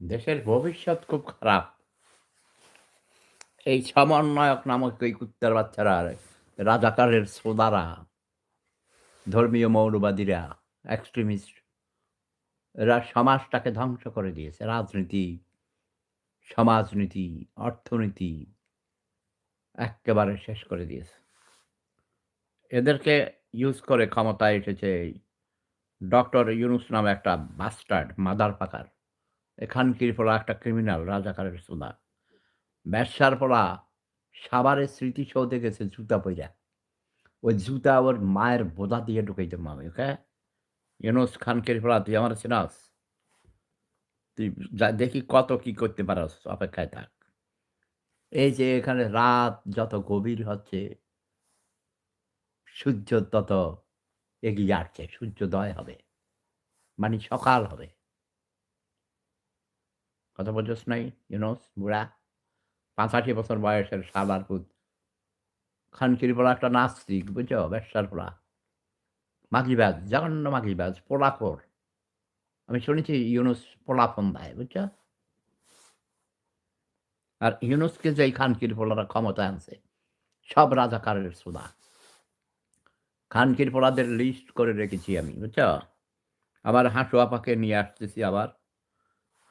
দেশের ভবিষ্যৎ খুব খারাপ। এই সমন্বয়ক নামক এই কুত্তার বাচ্চারা, রাজাকারের ছোঁদারা, ধর্মীয় মৌলবাদীরা, এক্সট্রিমিস্ট এরা সমাজটাকে ধ্বংস করে দিয়েছে। রাজনীতি, সমাজনীতি, অর্থনীতি এক্কেবারে শেষ করে দিয়েছে। এদেরকে ইউজ করে ক্ষমতায় এসেছে ডক্টর ইউনুস নামে একটা বাস্টার্ড, মাদার ফাকার। এখানকির পোলা একটা ক্রিমিনাল, রাজাকারের ছোঁদা। ব্যবসার পোলা সাভারের স্মৃতিসৌধে গেছে জুতা পইরা। ওই জুতা ওর মায়ের বোঁদা দিয়ে ঢুকাইতাম আমি, ওকে? ইউনুস খানকির পোলা তুই আমার চিনস? তুই যা দেখি কত কি করতে পারস, অপেক্ষায় থাক। এই যে এখানে রাত যত গভীর হচ্ছে সূর্য তত এগিয়ে আসছে। সূর্যোদয় হবে। মানে সকাল হবে। কথা বুঝোস নাই ইউনুস বুড়া? ৮৫ বছর বয়সের শালার পুত। খানকির পোলা একটা নাস্তিক, বুঝছ? ব্যবসার পোলা। মাগিবাজ, জঘন্য মাগিবাজ, পোলাখোর। আমি শুনেছি ইউনুস পোলাপন দেয়, বুঝছ? আর ইউনুসকে যে খানকির পোলারা ক্ষমতায় আনছে, সব রাজাকারের ছোঁদা। খানকির পোলাদের লিস্ট করে রেখেছি আমি, বুঝছ? আবার হাঁসু আপাকে নিয়ে আসতেছি আবার।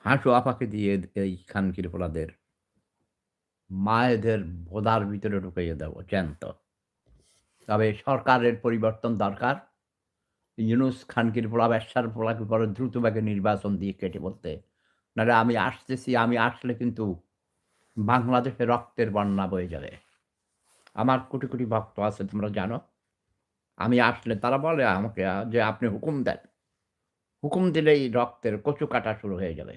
হাঁসু আপাকে দিয়ে এই খানকির পোলাদের মায়েদের ভোদার ভিতরে ঢুকাইয়ে দেব জ্যান্ত। তবে সরকারের পরিবর্তন দরকার। ইউনুস খানকির পোলা ব্যবসার পোলাকে পরে দ্রুতবেগে নির্বাচন দিয়ে কেটে বলতে। নাহলে আমি আসতেছি, আমি আসলে কিন্তু বাংলাদেশে রক্তের বন্যা বয়ে যাবে। আমার কোটি, কোটি ভক্ত আছে তোমরা জানো। আমি আসলে তারা বলে আমাকে যে আপনি হুকুম দেন। হুকুম দিলেই রক্তের কচু কাটা শুরু হয়ে যাবে।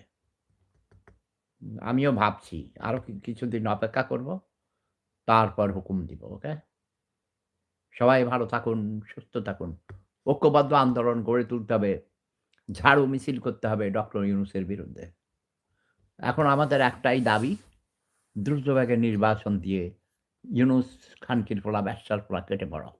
আমিও ভাবছি আরও কি কিছুদিন অপেক্ষা করব। তারপর হুকুম দিব, ওকে? সবাই ভালো থাকুন, সুস্থ থাকুন। ঐক্যবদ্ধ আন্দোলন গড়ে তুলতে হবে। ঝাড়ু মিছিল করতে হবে ডক্টর ইউনুসের বিরুদ্ধে। এখন আমাদের একটাই দাবি, দ্রুতবেগে নির্বাচন দিয়ে ইউনুস খানকির পোলা ব্যবসার পোলা কেটে পড়ো।